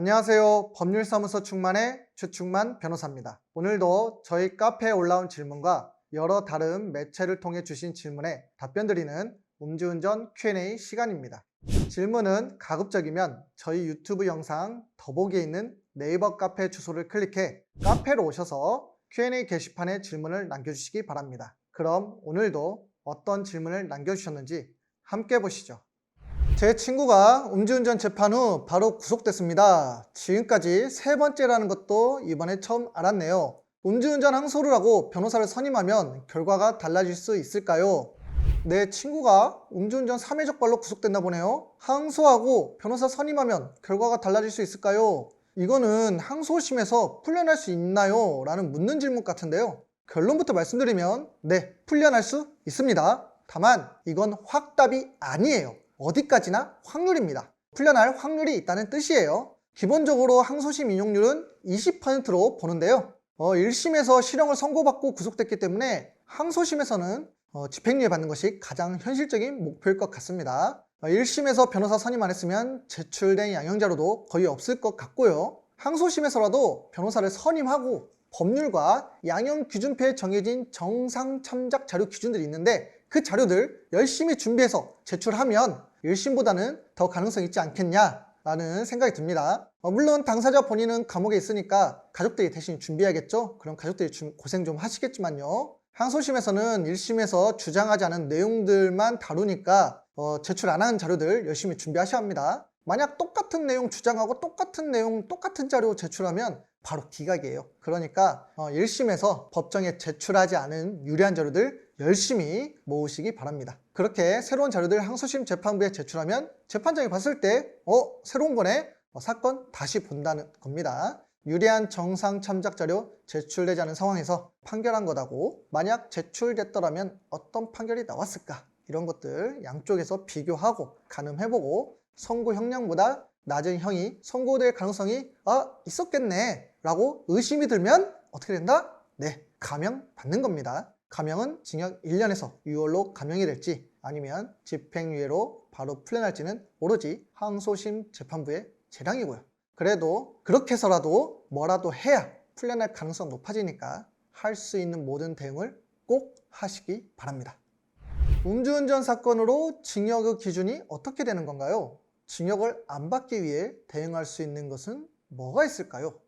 안녕하세요. 법률사무소 충만의 최충만 변호사입니다. 오늘도 저희 카페에 올라온 질문과 여러 다른 매체를 통해 주신 질문에 답변 드리는 음주운전 Q&A 시간입니다. 질문은 가급적이면 저희 유튜브 영상 더보기에 있는 네이버 카페 주소를 클릭해 카페로 오셔서 Q&A 게시판에 질문을 남겨주시기 바랍니다. 그럼 오늘도 어떤 질문을 남겨주셨는지 함께 보시죠. 제 친구가 음주운전 재판 후 바로 구속됐습니다. 지금까지 세 번째라는 것도 이번에 처음 알았네요. 음주운전 항소를 하고 변호사를 선임하면 결과가 달라질 수 있을까요? 내 친구가 음주운전 3회 적 발로 구속됐나 보네요. 항소하고 변호사 선임하면 결과가 달라질 수 있을까요? 이거는 항소심에서 풀려날 수 있나요? 라는 묻는 질문 같은데요. 결론부터 말씀드리면 네, 풀려날 수 있습니다. 다만 이건 확답이 아니에요. 어디까지나 확률입니다. 풀려날 확률이 있다는 뜻이에요. 기본적으로 항소심 인용률은 20%로 보는데요. 어, 1심에서 실형을 선고받고 구속됐기 때문에 항소심에서는 어, 집행유예 받는 것이 가장 현실적인 목표일 것 같습니다. 어, 1심에서 변호사 선임 안 했으면 제출된 양형자료도 거의 없을 것 같고요. 항소심에서라도 변호사를 선임하고 법률과 양형 기준표에 정해진 정상 참작 자료 기준들이 있는데 그 자료들 열심히 준비해서 제출하면 1심보다는 더 가능성 있지 않겠냐라는 생각이 듭니다. 어, 물론 당사자 본인은 감옥에 있으니까 가족들이 대신 준비해야겠죠. 그럼 가족들이 좀 고생 좀 하시겠지만요. 항소심에서는 1심에서 주장하지 않은 내용들만 다루니까 어, 제출 안 한 자료들 열심히 준비하셔야 합니다. 만약 똑같은 내용 주장하고 똑같은 내용 똑같은 자료 제출하면 바로 기각이에요. 그러니까 어, 1심에서 법정에 제출하지 않은 유리한 자료들 열심히 모으시기 바랍니다. 그렇게 새로운 자료들 항소심 재판부에 제출하면 재판장이 봤을 때 어? 새로운 거네? 어, 사건 다시 본다는 겁니다. 유리한 정상 참작 자료 제출되지 않은 상황에서 판결한 거다고 만약 제출됐더라면 어떤 판결이 나왔을까? 이런 것들 양쪽에서 비교하고 가늠해보고 선고 형량보다 낮은 형이 선고될 가능성이 아 있었겠네 라고 의심이 들면 어떻게 된다? 네 감형 받는 겁니다 감형은 징역 1년에서 6월로 감형이 될지 아니면 집행유예로 바로 풀려날지는 오로지 항소심 재판부의 재량이고요 그래도 그렇게 해서라도 뭐라도 해야 풀려날 가능성 높아지니까 할 수 있는 모든 대응을 꼭 하시기 바랍니다 음주운전 사건으로 징역의 기준이 어떻게 되는 건가요? 징역을 안 받기 위해 대응할 수 있는 것은 뭐가 있을까요?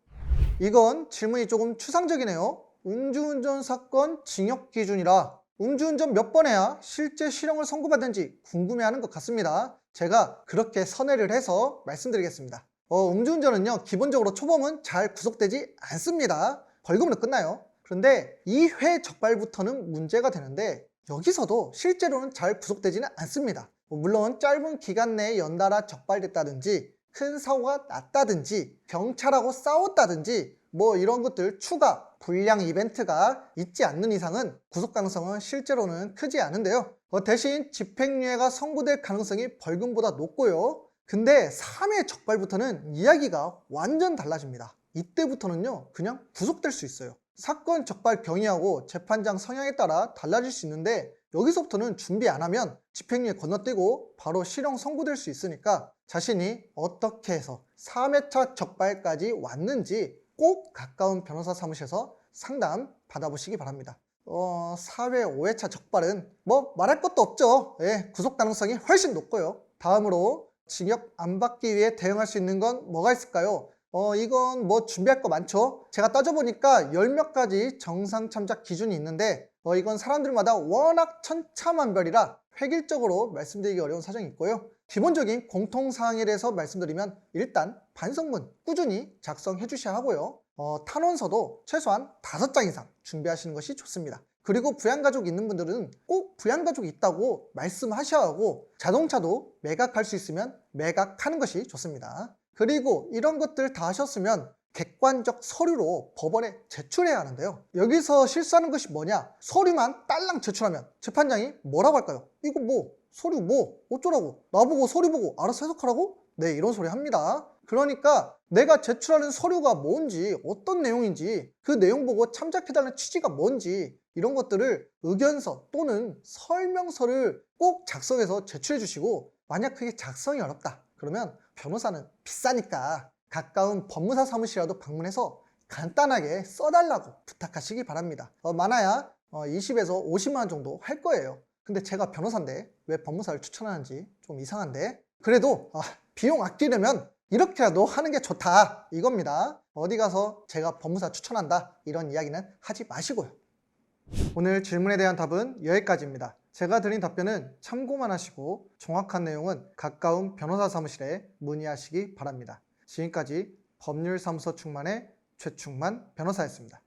이건 질문이 조금 추상적이네요. 음주운전 사건 징역 기준이라 음주운전 몇 번 해야 실제 실형을 선고받는지 궁금해하는 것 같습니다. 제가 그렇게 선회를 해서 말씀드리겠습니다. 어, 음주운전은요 기본적으로 초범은 잘 구속되지 않습니다. 벌금으로 끝나요. 그런데 2회 적발부터는 문제가 되는데 여기서도 실제로는 잘 구속되지는 않습니다. 뭐 물론 짧은 기간 내에 연달아 적발됐다든지 큰 사고가 났다든지 경찰하고 싸웠다든지 뭐 이런 것들 추가 불량 이벤트가 있지 않는 이상은 구속 가능성은 실제로는 크지 않은데요. 어, 대신 집행유예가 선고될 가능성이 벌금보다 높고요. 근데 3회 적발부터는 이야기가 완전 달라집니다. 이때부터는요 그냥 구속될 수 있어요. 사건 적발 경위하고 재판장 성향에 따라 달라질 수 있는데 여기서부터는 준비 안 하면 집행유예 건너뛰고 바로 실형 선고될 수 있으니까 자신이 어떻게 해서 3회차 적발까지 왔는지 꼭 가까운 변호사 사무실에서 상담 받아보시기 바랍니다. 어, 4회, 5회차 적발은 뭐 말할 것도 없죠. 예, 구속 가능성이 훨씬 높고요. 다음으로 징역 안 받기 위해 대응할 수 있는 건 뭐가 있을까요? 어, 이건 뭐 준비할 거 많죠. 제가 따져보니까 열 몇 가지 정상 참작 기준이 있는데 어, 이건 사람들마다 워낙 천차만별이라 획일적으로 말씀드리기 어려운 사정이 있고요. 기본적인 공통사항에 대해서 말씀드리면 일단 반성문 꾸준히 작성해 주셔야 하고요. 어, 탄원서도 최소한 다섯 장 이상 준비하시는 것이 좋습니다. 그리고 부양가족 있는 분들은 꼭 부양가족이 있다고 말씀하셔야 하고 자동차도 매각할 수 있으면 매각하는 것이 좋습니다. 그리고 이런 것들 다 하셨으면 객관적 서류로 법원에 제출해야 하는데요. 여기서 실수하는 것이 뭐냐? 서류만 딸랑 제출하면 재판장이 뭐라고 할까요? 이거 뭐 서류 뭐 어쩌라고? 나보고 서류 보고 알아서 해석하라고? 네 이런 소리 합니다. 그러니까 내가 제출하는 서류가 뭔지 어떤 내용인지 그 내용 보고 참작해달라는 취지가 뭔지 이런 것들을 의견서 또는 설명서를 꼭 작성해서 제출해 주시고 만약 그게 작성이 어렵다 그러면 변호사는 비싸니까 가까운 법무사 사무실이라도 방문해서 간단하게 써달라고 부탁하시기 바랍니다. 어, 많아야 어, 20에서 50만 원 정도 할 거예요. 근데 제가 변호사인데 왜 법무사를 추천하는지 좀 이상한데 그래도 아, 비용 아끼려면 이렇게라도 하는 게 좋다 이겁니다. 어디 가서 제가 법무사 추천한다 이런 이야기는 하지 마시고요. 오늘 질문에 대한 답은 여기까지입니다. 제가 드린 답변은 참고만 하시고 정확한 내용은 가까운 변호사 사무실에 문의하시기 바랍니다. 지금까지 법률사무소 충만의 최충만 변호사였습니다.